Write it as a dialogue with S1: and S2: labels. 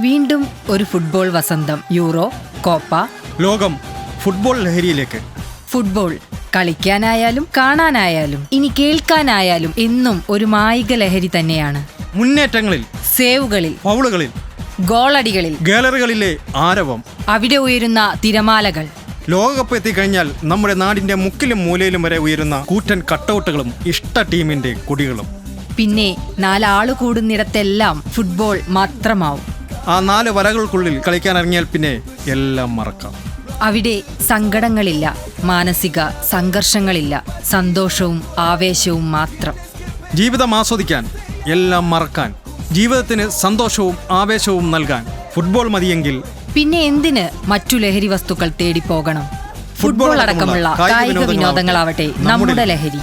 S1: വീണ്ടും ഒരു ഫുട്ബോൾ വസന്തം. Euro Copa.
S2: ലോകം ഫുട്ബോൾ ലഹരിയിലേക്ക്.
S1: ഫുട്ബോൾ കളിക്കാനായാലും കാണാനായാലും ഇനി കേൾക്കാനായാലും എന്നും ഒരു മായിക ലഹരി തന്നെയാണ്.
S2: മുന്നേറ്റങ്ങളിൽ
S1: സേവുകളിൽ
S2: ഫൗളുകളിൽ
S1: ഗോളടികളിൽ.
S2: ഗാലറികളിലെ ആരവം.
S1: അവിടെ ഉയരുന്ന തിരമാലകൾ.
S2: ലോകകപ്പ് എത്തിക്കഴിഞ്ഞാൽ നമ്മുടെ നാടിന്റെ മുക്കിലും മൂലയിലും വരെ ഉയരുന്ന കൂറ്റൻ കട്ടൗട്ടുകളും ഇഷ്ട ടീമിന്റെ കൊടികളും.
S1: പിന്നെ നാലാൾ കൂടുന്നിടത്തെല്ലാം ഫുട്ബോൾ മാത്രമാവും.
S2: ആ നാല് വരകൾക്കുള്ളിൽ കളിക്കാൻ ഇറങ്ങിയാൽ പിന്നെ എല്ലാം മറക്കാം.
S1: അവിടെ സങ്കടങ്ങളില്ല മാനസിക സംഘർഷങ്ങളില്ല സന്തോഷവും ആവേശവും മാത്രം.
S2: ജീവിതം ആസ്വദിക്കാൻ എല്ലാം മറക്കാൻ ജീവിതത്തിന് സന്തോഷവും ആവേശവും നൽകാൻ ഫുട്ബോൾ മതിയെങ്കിൽ
S1: പിന്നെ എന്തിന് മറ്റു ലഹരി വസ്തുക്കൾ തേടി പോകണം ഫുട്ബോൾ അടക്കമുള്ള കായിക വിനോദങ്ങളാവട്ടെ നമ്മുടെ ലഹരി.